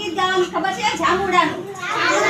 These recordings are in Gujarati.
ગીત ગાવાનું ખબર છે? જાંબુડાનું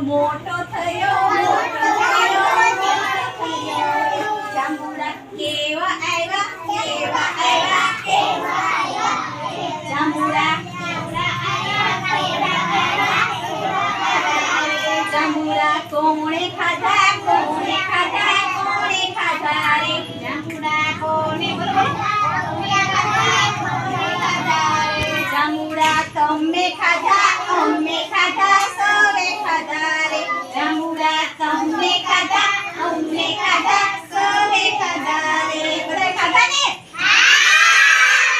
મોટો થયો જાંબુડા કેવા આવ્યા જાંબુડા જાંબુડા કોણે ખાધા કોણે ખાધા કોણે ખાધા રે. જાંબુડા તમે ખાધા